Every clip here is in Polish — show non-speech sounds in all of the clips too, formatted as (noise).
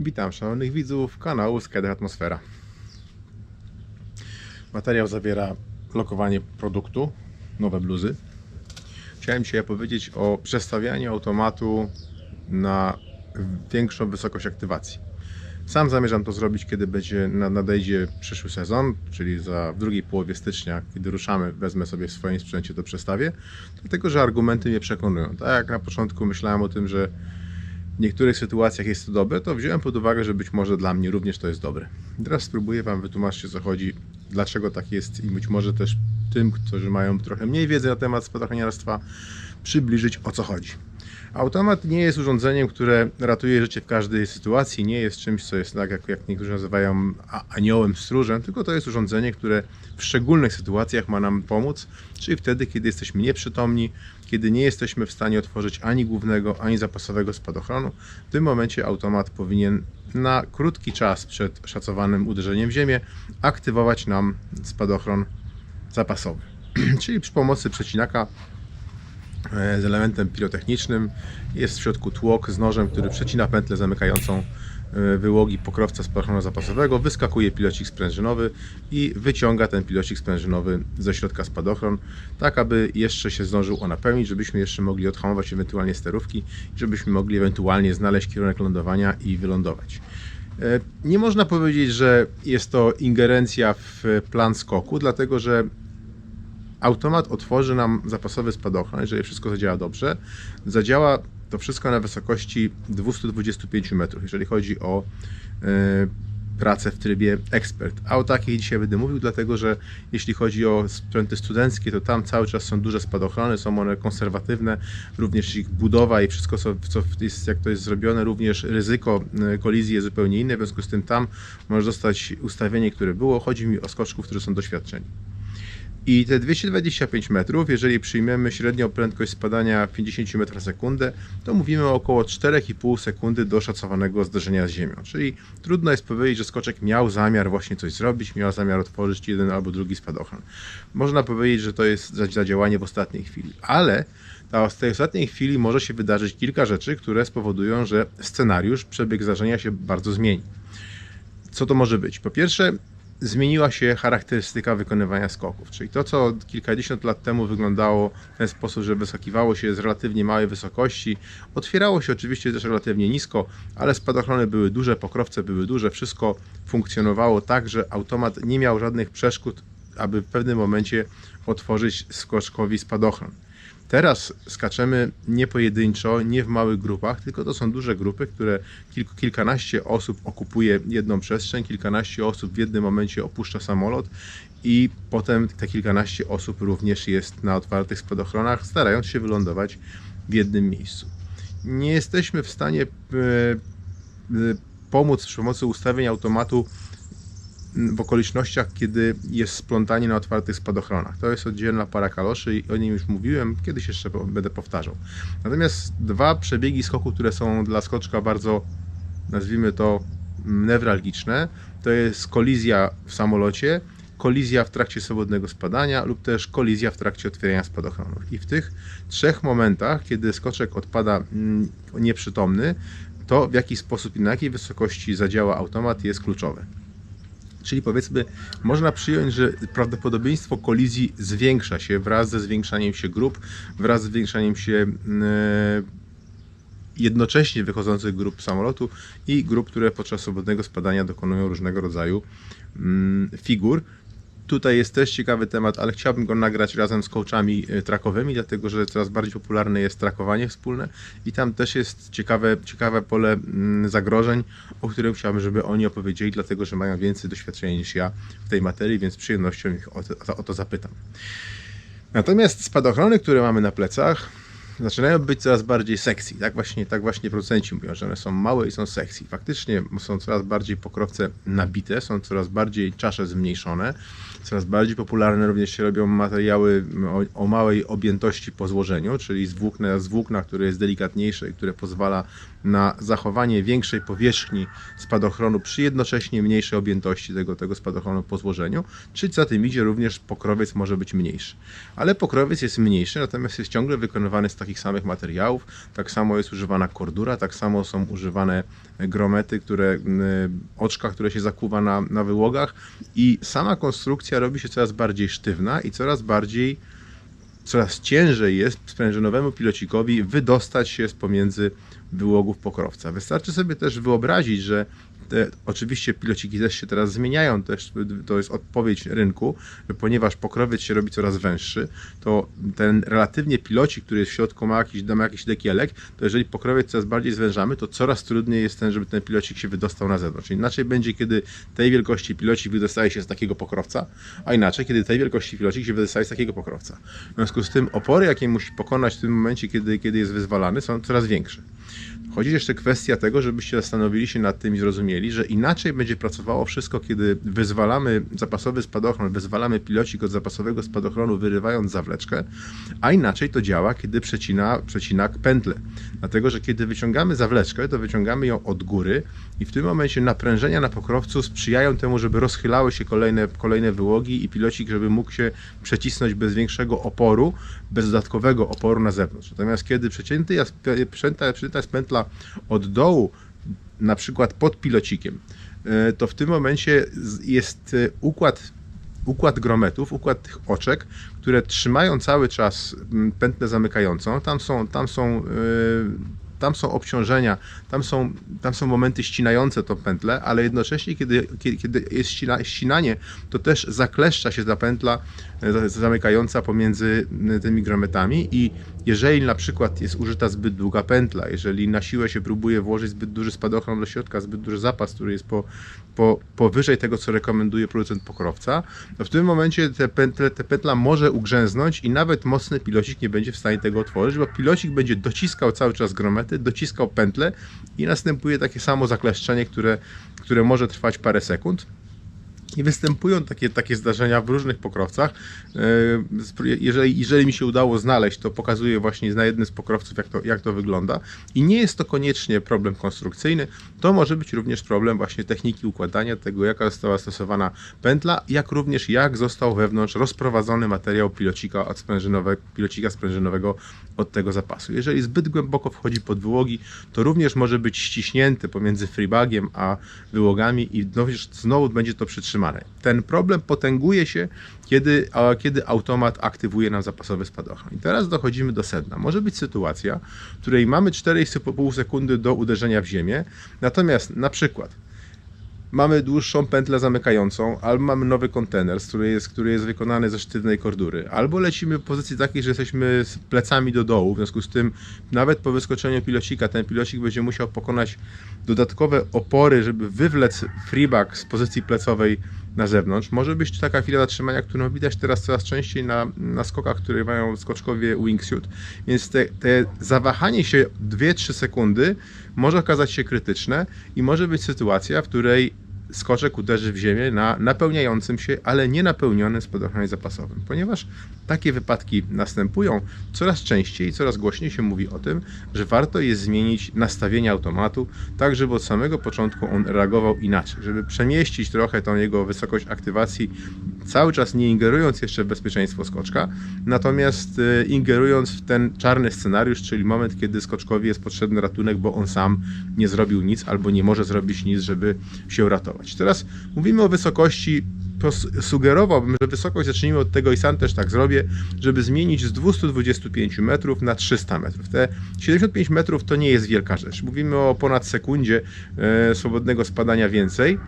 Witam szanownych widzów kanału Skyder Atmosfera. Materiał zawiera lokowanie produktu, nowe bluzy. Chciałem dzisiaj powiedzieć o przestawianiu automatu na większą wysokość aktywacji. Sam zamierzam to zrobić, kiedy będzie na- nadejdzie przyszły sezon, czyli za w drugiej połowie stycznia, kiedy ruszamy, wezmę sobie w swoim sprzęcie to przestawię, dlatego że argumenty mnie przekonują. Tak jak na początku myślałem o tym, że w niektórych sytuacjach jest to dobre, to wziąłem pod uwagę, że być może dla mnie również to jest dobre. Teraz spróbuję Wam wytłumaczyć, o co chodzi, dlaczego tak jest i być może też tym, którzy mają trochę mniej wiedzy na temat spadochroniarstwa, przybliżyć, o co chodzi. Automat nie jest urządzeniem, które ratuje życie w każdej sytuacji, nie jest czymś, co jest tak, jak, jak niektórzy nazywają aniołem stróżem, tylko to jest urządzenie, które w szczególnych sytuacjach ma nam pomóc, czyli wtedy, kiedy jesteśmy nieprzytomni, kiedy nie jesteśmy w stanie otworzyć ani głównego, ani zapasowego spadochronu. W tym momencie automat powinien na krótki czas przed szacowanym uderzeniem w ziemię aktywować nam spadochron zapasowy. (clears throat) czyli przy pomocy przecinaka e, z elementem pirotechnicznym. Jest w środku tłok z nożem, który przecina pętlę zamykającą wyłogi pokrowca spadochronu zapasowego. Wyskakuje pilocik sprężynowy i wyciąga ten pilocik sprężynowy ze środka spadochron, tak aby jeszcze się zdążył on napełnić, żebyśmy jeszcze mogli odhamować ewentualnie sterówki, żebyśmy mogli ewentualnie znaleźć kierunek lądowania i wylądować. E, Nie można powiedzieć, że jest to ingerencja w plan skoku, dlatego że automat otworzy nam zapasowy spadochron, jeżeli wszystko zadziała dobrze. Zadziała to wszystko na wysokości 225 metrów, jeżeli chodzi o e, pracę w trybie ekspert. A o takiej dzisiaj będę mówił, dlatego że jeśli chodzi o sprzęty studenckie, to tam cały czas są duże spadochrony, są one konserwatywne, również ich budowa i wszystko, co, co jest, jak to jest zrobione, również ryzyko e, kolizji jest zupełnie inne, w związku z tym tam może zostać ustawienie, które było. Chodzi mi o skoczków, którzy są doświadczeni. I te 225 metrów, jeżeli przyjmiemy średnią prędkość spadania 50 m na sekundę, to mówimy o około 4,5 sekundy do szacowanego zderzenia z ziemią. Czyli trudno jest powiedzieć, że skoczek miał zamiar właśnie coś zrobić, miał zamiar otworzyć jeden albo drugi spadochron. Można powiedzieć, że to jest za- zadziałanie w ostatniej chwili, ale ta, w tej ostatniej chwili może się wydarzyć kilka rzeczy, które spowodują, że scenariusz, przebieg zdarzenia się bardzo zmieni. Co to może być? Po pierwsze, zmieniła się charakterystyka wykonywania skoków, czyli to, co kilkadziesiąt lat temu wyglądało w ten sposób, że wyskakiwało się z relatywnie małej wysokości, otwierało się oczywiście też relatywnie nisko, ale spadochrony były duże, pokrowce były duże, wszystko funkcjonowało tak, że automat nie miał żadnych przeszkód, aby w pewnym momencie otworzyć skoczkowi spadochron. Teraz skaczemy nie pojedynczo, nie w małych grupach, tylko to są duże grupy, które kilkanaście osób okupuje jedną przestrzeń, kilkanaście osób w jednym momencie opuszcza samolot i potem te kilkanaście osób również jest na otwartych spadochronach, starając się wylądować w jednym miejscu. Nie jesteśmy w stanie e, e, pomóc przy pomocy ustawień automatu w okolicznościach, kiedy jest splątanie na otwartych spadochronach. To jest oddzielna para kaloszy i o nim już mówiłem, kiedyś jeszcze będę powtarzał. Natomiast dwa przebiegi skoku, które są dla skoczka bardzo, nazwijmy to, mm, newralgiczne, to jest kolizja w samolocie, kolizja w trakcie swobodnego spadania lub też kolizja w trakcie otwierania spadochronów. I w tych trzech momentach, kiedy skoczek odpada mm, nieprzytomny, to w jaki sposób i na jakiej wysokości zadziała automat jest kluczowe. Czyli powiedzmy, można przyjąć, że prawdopodobieństwo kolizji zwiększa się wraz ze zwiększaniem się grup, wraz z zwiększaniem się mm, e, jednocześnie wychodzących grup samolotu i grup, które podczas swobodnego spadania dokonują różnego rodzaju mm, figur. Tutaj jest też ciekawy temat, ale chciałbym go nagrać razem z coachami e, trakowymi, dlatego że coraz bardziej popularne jest trakowanie wspólne i tam też jest ciekawe, ciekawe pole mm, zagrożeń, o którym chciałbym, żeby oni opowiedzieli, dlatego że mają więcej doświadczenia niż ja w tej materii, więc z przyjemnością ich o to, o to zapytam. Natomiast spadochrony, które mamy na plecach, zaczynają być coraz bardziej sexy. Tak właśnie, tak właśnie producenci mówią, że one są małe i są sexy. Faktycznie są coraz bardziej pokrowce nabite, są coraz bardziej czasze zmniejszone. Coraz bardziej popularne również się robią materiały o, o małej objętości po złożeniu, czyli z włókna, z włókna, które jest delikatniejsze i które pozwala na zachowanie większej powierzchni spadochronu przy jednocześnie mniejszej objętości tego, tego spadochronu po złożeniu, czyli za tym idzie również pokrowiec może być mniejszy. Ale pokrowiec jest mniejszy, natomiast jest ciągle wykonywany z takich samych materiałów. Tak samo jest używana kordura, tak samo są używane gromety, które, y, oczka, które się zakuwa na, na wyłogach i sama konstrukcja robi się coraz bardziej sztywna i coraz bardziej coraz ciężej jest sprężynowemu pilocikowi wydostać się z pomiędzy wyłogów pokrowca. Wystarczy sobie też wyobrazić, że te, oczywiście pilociki też się teraz zmieniają, też to jest odpowiedź rynku, ponieważ pokrowiec się robi coraz węższy, to ten relatywnie pilocik, który jest w środku ma jakiś, ma jakiś dekielek, to jeżeli pokrowiec coraz bardziej zwężamy, to coraz trudniej jest ten, żeby ten pilocik się wydostał na zewnątrz. Inaczej będzie, kiedy tej wielkości pilocik wydostaje się z takiego pokrowca, a inaczej, kiedy tej wielkości pilocik się wydostaje z takiego pokrowca. W związku z tym opory, jakie musi pokonać w tym momencie, kiedy, kiedy jest wyzwalany, są coraz większe. Chodzi jeszcze kwestia tego, żebyście zastanowili się nad tym i zrozumieli, że inaczej będzie pracowało wszystko, kiedy wyzwalamy zapasowy spadochron, wyzwalamy pilocik od zapasowego spadochronu, wyrywając zawleczkę, a inaczej to działa, kiedy przecina, przecina pętlę. Dlatego, że kiedy wyciągamy zawleczkę, to wyciągamy ją od góry i w tym momencie naprężenia na pokrowcu sprzyjają temu, żeby rozchylały się kolejne, kolejne wyłogi i pilocik, żeby mógł się przecisnąć bez większego oporu, bez dodatkowego oporu na zewnątrz. Natomiast kiedy przecięty przecięta, przecięta jest pętla od dołu, na przykład pod pilocikiem, e, to w tym momencie jest e, układ, układ grometów, układ tych oczek, które trzymają cały czas pętlę zamykającą. Tam są, tam są e, tam są obciążenia, tam są, tam są momenty ścinające tą pętlę, ale jednocześnie, kiedy, kiedy, jest ścina, ścinanie, to też zakleszcza się ta pętla zamykająca pomiędzy tymi grometami i jeżeli na przykład jest użyta zbyt długa pętla, jeżeli na siłę się próbuje włożyć zbyt duży spadochron do środka, zbyt duży zapas, który jest po, po, powyżej tego, co rekomenduje producent pokrowca, to w tym momencie te pętle, te pętla może ugrzęznąć i nawet mocny pilocik nie będzie w stanie tego otworzyć, bo pilocik będzie dociskał cały czas dociskał pętle i następuje takie samo zakleszczenie, które, które może trwać parę sekund. I występują takie, takie zdarzenia w różnych pokrowcach. E, jeżeli, jeżeli mi się udało znaleźć, to pokazuję właśnie na jednym z pokrowców, jak to, jak to wygląda. I nie jest to koniecznie problem konstrukcyjny, to może być również problem właśnie techniki układania tego, jaka została stosowana pętla, jak również jak został wewnątrz rozprowadzony materiał pilocika, od sprężynowego, pilocika sprężynowego od tego zapasu. Jeżeli zbyt głęboko wchodzi pod wyłogi, to również może być ściśnięty pomiędzy freebagiem a wyłogami i znowu będzie to przytrzymane ten problem potęguje się, kiedy, kiedy automat aktywuje nam zapasowy spadochron. I teraz dochodzimy do sedna. Może być sytuacja, w której mamy 4,5 sekundy do uderzenia w ziemię, natomiast na przykład mamy dłuższą pętlę zamykającą, albo mamy nowy kontener, który jest, który jest wykonany ze sztywnej kordury, albo lecimy w pozycji takiej, że jesteśmy z plecami do dołu, w związku z tym nawet po wyskoczeniu pilocika ten pilocik będzie musiał pokonać dodatkowe opory, żeby wywlec freeback z pozycji plecowej na zewnątrz. Może być taka chwila zatrzymania, którą widać teraz coraz częściej na, na skokach, które mają skoczkowie wingsuit, więc te, te zawahanie się 2-3 sekundy może okazać się krytyczne i może być sytuacja, w której skoczek uderzy w ziemię na napełniającym się, ale nie napełnionym spadochronie zapasowym. Ponieważ takie wypadki następują, coraz częściej, coraz głośniej się mówi o tym, że warto jest zmienić nastawienie automatu, tak żeby od samego początku on reagował inaczej, żeby przemieścić trochę tą jego wysokość aktywacji, cały czas nie ingerując jeszcze w bezpieczeństwo skoczka, natomiast e, ingerując w ten czarny scenariusz, czyli moment, kiedy skoczkowi jest potrzebny ratunek, bo on sam nie zrobił nic albo nie może zrobić nic, żeby się uratować. Teraz mówimy o wysokości, sugerowałbym, że wysokość zacznijmy od tego i sam też tak zrobię, żeby zmienić z 225 metrów na 300 metrów. Te 75 metrów to nie jest wielka rzecz. Mówimy o ponad sekundzie e, swobodnego spadania więcej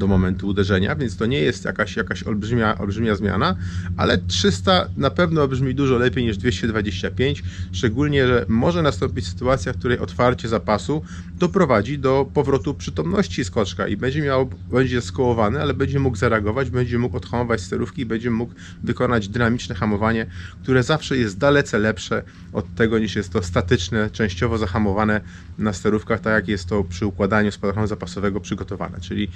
do momentu uderzenia, więc to nie jest jakaś, jakaś olbrzymia, olbrzymia zmiana, ale 300 na pewno brzmi dużo lepiej niż 225, szczególnie, że może nastąpić sytuacja, w której otwarcie zapasu doprowadzi do powrotu przytomności skoczka i będzie miał, będzie skołowany, ale będzie mógł zareagować, będzie mógł odhamować sterówki będzie mógł wykonać dynamiczne hamowanie, które zawsze jest dalece lepsze od tego niż jest to statyczne, częściowo zahamowane na sterówkach, tak jak jest to przy układaniu spadochronu zapasowego przygotowane, czyli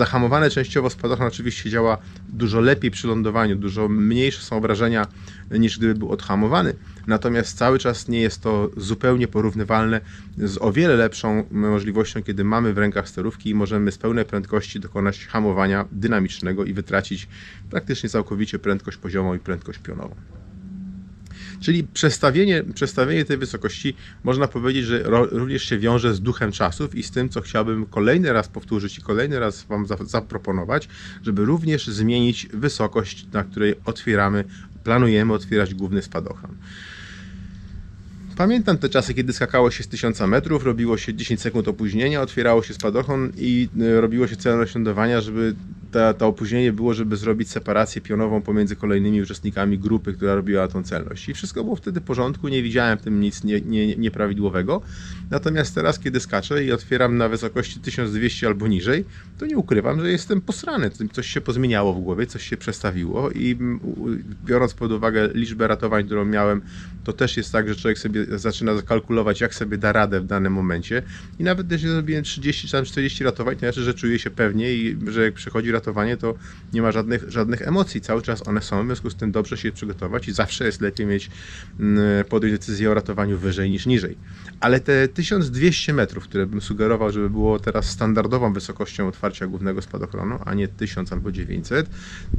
Zahamowane częściowo spadochron oczywiście działa dużo lepiej przy lądowaniu, dużo mniejsze są obrażenia niż gdyby był odhamowany. Natomiast cały czas nie jest to zupełnie porównywalne z o wiele lepszą możliwością, kiedy mamy w rękach sterówki i możemy z pełnej prędkości dokonać hamowania dynamicznego i wytracić praktycznie całkowicie prędkość poziomą i prędkość pionową. Czyli przestawienie, przestawienie tej wysokości można powiedzieć, że również się wiąże z duchem czasów i z tym, co chciałbym kolejny raz powtórzyć i kolejny raz Wam za, zaproponować, żeby również zmienić wysokość, na której otwieramy, planujemy otwierać główny spadochron. Pamiętam te czasy, kiedy skakało się z 1000 metrów, robiło się 10 sekund opóźnienia, otwierało się spadochron i y, robiło się celność lądowania, żeby ta, to opóźnienie było, żeby zrobić separację pionową pomiędzy kolejnymi uczestnikami grupy, która robiła tą celność. I wszystko było wtedy w porządku, nie widziałem w tym nic nie, nie, nieprawidłowego. Natomiast teraz, kiedy skaczę i otwieram na wysokości 1200 albo niżej, to nie ukrywam, że jestem posrany. Coś się pozmieniało w głowie, coś się przestawiło i biorąc pod uwagę liczbę ratowań, którą miałem, to też jest tak, że człowiek sobie zaczyna kalkulować, jak sobie da radę w danym momencie. I nawet jeśli zrobiłem 30 czy tam 40 ratowań, to znaczy, że czuję się pewnie i że jak przychodzi ratowanie, to nie ma żadnych, żadnych emocji. Cały czas one są, w związku z tym dobrze się przygotować i zawsze jest lepiej mieć, mm, podjąć decyzję o ratowaniu wyżej niż niżej. Ale te 1200 metrów, które bym sugerował, żeby było teraz standardową wysokością otwarcia głównego spadochronu, a nie 1000 albo 900,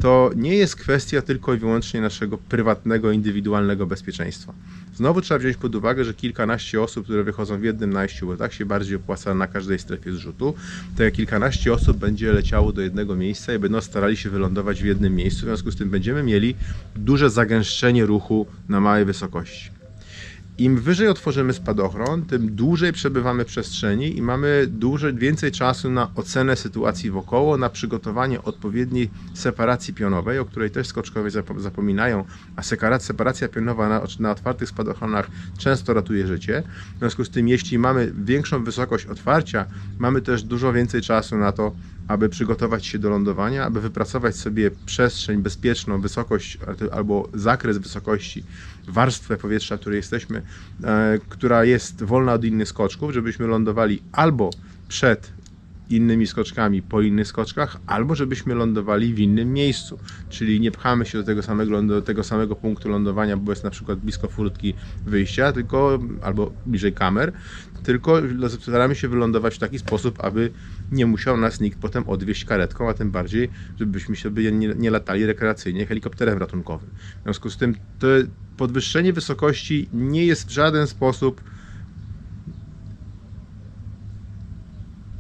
to nie jest kwestia tylko i wyłącznie naszego prywatnego, indywidualnego bezpieczeństwa. Znowu trzeba wziąć pod uwagę, że kilkanaście osób, które wychodzą w jednym najściu, bo tak się bardziej opłaca na każdej strefie zrzutu, to kilkanaście osób będzie leciało do jednego miejsca i będą starali się wylądować w jednym miejscu. W związku z tym będziemy mieli duże zagęszczenie ruchu na małej wysokości. Im wyżej otworzymy spadochron, tym dłużej przebywamy w przestrzeni i mamy dużo więcej czasu na ocenę sytuacji wokoło, na przygotowanie odpowiedniej separacji pionowej, o której też skoczkowie zapo- zapominają, a separacja pionowa na, na otwartych spadochronach często ratuje życie. W związku z tym, jeśli mamy większą wysokość otwarcia, mamy też dużo więcej czasu na to, aby przygotować się do lądowania, aby wypracować sobie przestrzeń bezpieczną, wysokość albo zakres wysokości, warstwę powietrza, w której jesteśmy, e, która jest wolna od innych skoczków, żebyśmy lądowali albo przed innymi skoczkami po innych skoczkach, albo żebyśmy lądowali w innym miejscu. Czyli nie pchamy się do tego samego, do tego samego punktu lądowania, bo jest na przykład blisko furtki wyjścia, tylko albo bliżej kamer, tylko staramy się wylądować w taki sposób, aby nie musiał nas nikt potem odwieźć karetką, a tym bardziej, żebyśmy sobie nie, nie latali rekreacyjnie helikopterem ratunkowym. W związku z tym to podwyższenie wysokości nie jest w żaden sposób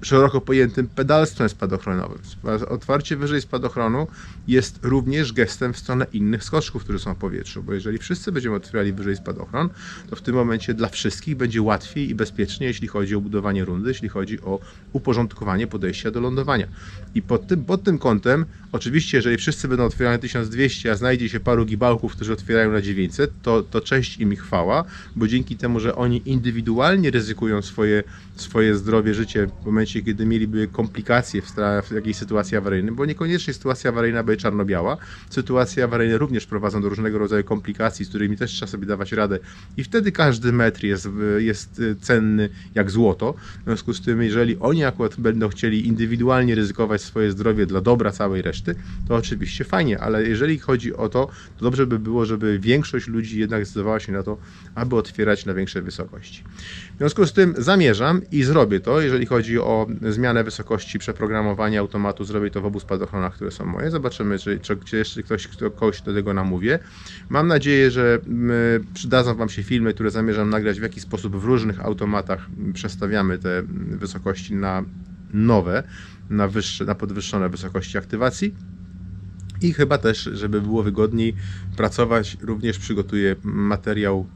szeroko pojętym pedalstwem spadochronowym. Spa- Otwarcie wyżej spadochronu jest również gestem w stronę innych skoczków, które są w powietrzu, bo jeżeli wszyscy będziemy otwierali wyżej spadochron, to w tym momencie dla wszystkich będzie łatwiej i bezpiecznie, jeśli chodzi o budowanie rundy, jeśli chodzi o uporządkowanie podejścia do lądowania. I pod tym, pod tym kątem, oczywiście, jeżeli wszyscy będą otwierali 1200, a znajdzie się paru gibałków, którzy otwierają na 900, to, to im chwała, bo dzięki temu, że oni indywidualnie ryzykują swoje, swoje zdrowie, życie w momencie, kiedy mieliby komplikacje w, w jakiejś sytuacji awaryjnej, bo niekoniecznie sytuacja awaryjna będzie czarno-biała. Sytuacje awaryjne również prowadzą do różnego rodzaju komplikacji, z którymi też trzeba sobie dawać radę i wtedy każdy metr jest, jest cenny jak złoto. W związku z tym, jeżeli oni akurat będą chcieli indywidualnie ryzykować swoje zdrowie dla dobra całej reszty, to oczywiście fajnie, ale jeżeli chodzi o to, to dobrze by było, żeby większość ludzi jednak zdecydowała się na to, aby otwierać na większe wysokości. Związku z tym zamierzam i zrobię to, jeżeli chodzi o zmianę wysokości przeprogramowania automatu, zrobię to w obu spadochronach, które są moje. Zobaczymy, czy, czy, czy jeszcze ktoś, kto, kogoś do tego namówię. Mam nadzieję, że przydadzą Wam się filmy, które zamierzam nagrać, w jaki sposób w różnych automatach przestawiamy te wysokości na nowe, na, wyższe, na podwyższone wysokości aktywacji. I chyba też, żeby było wygodniej pracować, również przygotuję materiał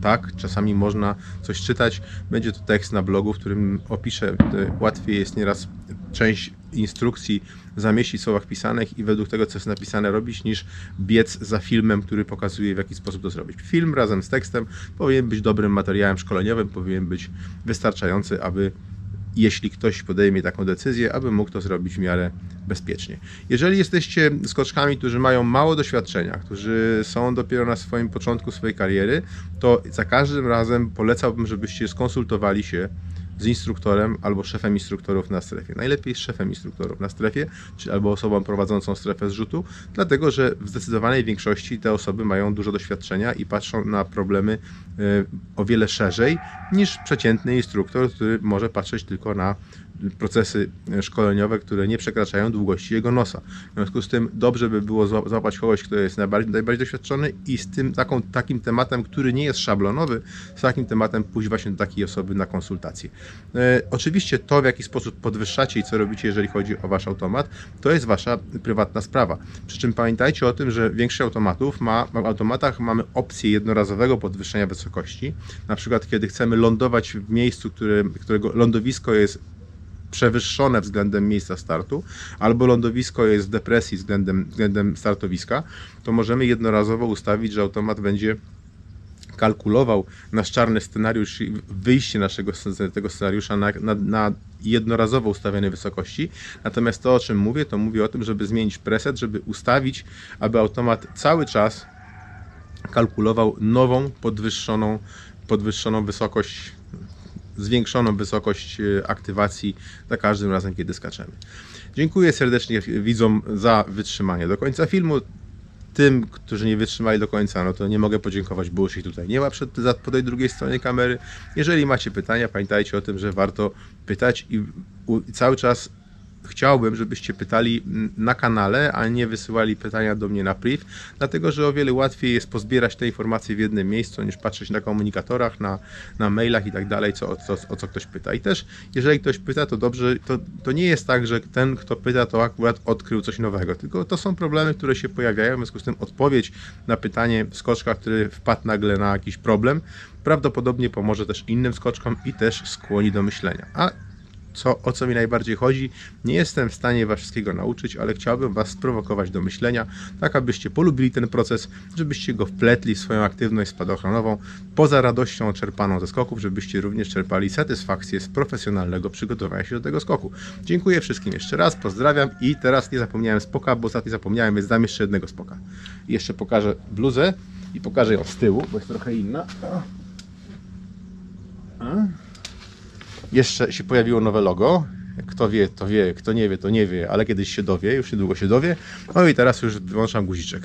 tak, czasami można coś czytać. Będzie to tekst na blogu, w którym opiszę, e, łatwiej jest nieraz część instrukcji zamieścić w słowach pisanych i według tego, co jest napisane, robić, niż biec za filmem, który pokazuje, w jaki sposób to zrobić. Film razem z tekstem powinien być dobrym materiałem szkoleniowym, powinien być wystarczający, aby jeśli ktoś podejmie taką decyzję, aby mógł to zrobić w miarę bezpiecznie. Jeżeli jesteście skoczkami, którzy mają mało doświadczenia, którzy są dopiero na swoim początku swojej kariery, to za każdym razem polecałbym, żebyście skonsultowali się z instruktorem albo szefem instruktorów na strefie. Najlepiej z szefem instruktorów na strefie, czy albo osobą prowadzącą strefę zrzutu, dlatego że w zdecydowanej większości te osoby mają dużo doświadczenia i patrzą na problemy e, o wiele szerzej niż przeciętny instruktor, który może patrzeć tylko na procesy szkoleniowe, które nie przekraczają długości jego nosa. W związku z tym dobrze by było zła- złapać kogoś, kto jest najbardziej, najbardziej doświadczony i z tym taką, takim tematem, który nie jest szablonowy, z takim tematem pójść właśnie do takiej osoby na konsultację. E, oczywiście to, w jaki sposób podwyższacie i co robicie, jeżeli chodzi o wasz automat, to jest wasza prywatna sprawa. Przy czym pamiętajcie o tym, że w większości automatów ma, w automatach mamy opcję jednorazowego podwyższenia wysokości. Na przykład, kiedy chcemy lądować w miejscu, które, którego lądowisko jest przewyższone względem miejsca startu, albo lądowisko jest w depresji względem, względem startowiska, to możemy jednorazowo ustawić, że automat będzie kalkulował nasz czarny scenariusz i wyjście naszego tego scenariusza na, na, na jednorazowo ustawionej wysokości. Natomiast to, o czym mówię, to mówię o tym, żeby zmienić preset, żeby ustawić, aby automat cały czas kalkulował nową, podwyższoną, podwyższoną wysokość, zwiększoną wysokość e, aktywacji za każdym razem, kiedy skaczemy. Dziękuję serdecznie widzom za wytrzymanie do końca filmu. Tym, którzy nie wytrzymali do końca, no to nie mogę podziękować, bo już ich tutaj nie ma przed, za- po tej drugiej stronie kamery. Jeżeli macie pytania, pamiętajcie o tym, że warto pytać i, u, i cały czas chciałbym, żebyście pytali na kanale, a nie wysyłali pytania do mnie na priv, dlatego że o wiele łatwiej jest pozbierać te informacje w jednym miejscu, niż patrzeć na komunikatorach, na, na mailach i tak dalej, co, co, o co ktoś pyta. I też, jeżeli ktoś pyta, to dobrze, to, to nie jest tak, że ten, kto pyta, to akurat odkrył coś nowego, tylko to są problemy, które się pojawiają, w związku z tym odpowiedź na pytanie skoczka, który wpadł nagle na jakiś problem, prawdopodobnie pomoże też innym skoczkom i też skłoni do myślenia. A co, o co mi najbardziej chodzi. Nie jestem w stanie Was wszystkiego nauczyć, ale chciałbym Was sprowokować do myślenia, tak abyście polubili ten proces, żebyście go wpletli w swoją aktywność spadochronową, poza radością czerpaną ze skoków, żebyście również czerpali satysfakcję z profesjonalnego przygotowania się do tego skoku. Dziękuję wszystkim jeszcze raz, pozdrawiam i teraz nie zapomniałem spoka, bo ostatnio zapomniałem, więc dam jeszcze jednego spoka. Jeszcze pokażę bluzę i pokażę ją z tyłu, bo jest trochę inna. A. Jeszcze się pojawiło nowe logo. Kto wie, to wie, kto nie wie, to nie wie, ale kiedyś się dowie, już niedługo się dowie. No i teraz już wyłączam guziczek.